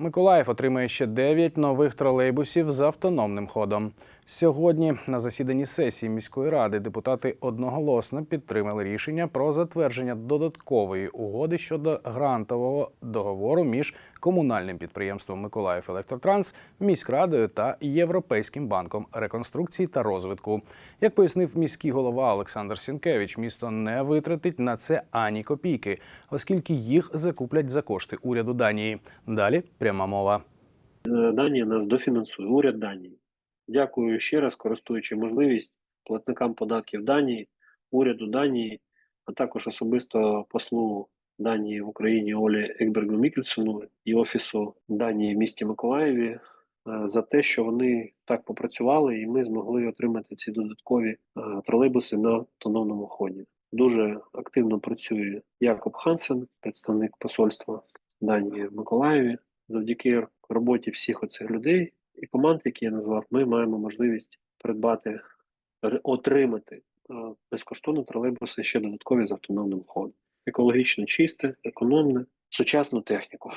Миколаїв отримає ще 9 нових тролейбусів з автономним ходом. Сьогодні на засіданні сесії міської ради депутати одноголосно підтримали рішення про затвердження додаткової угоди щодо грантового договору між комунальним підприємством Миколаїв Електротранс, міськрадою та Європейським банком реконструкції та розвитку. Як пояснив міський голова Олександр Сінкевич, місто не витратить на це ані копійки, оскільки їх закуплять за кошти уряду Данії. Далі пряма мова. Е, Данія нас дофінансує, уряд Данії. Дякую ще раз, користуючи можливість платникам податків Данії, уряду Данії, а також особисто послу Данії в Україні Олі Екбергу Мікельсону і офісу Данії в місті Миколаєві е, за те, що вони так попрацювали, і ми змогли отримати ці додаткові е, тролейбуси на автономному ході. Дуже активно працює Якоб Хансен, представник посольства Данії в Миколаєві завдяки роботі всіх оцих людей і команд, які я назвав, ми маємо можливість придбати, отримати безкоштовно тролейбуси ще додаткові з автономним ходом. Екологічно чисте, економне, сучасну техніку.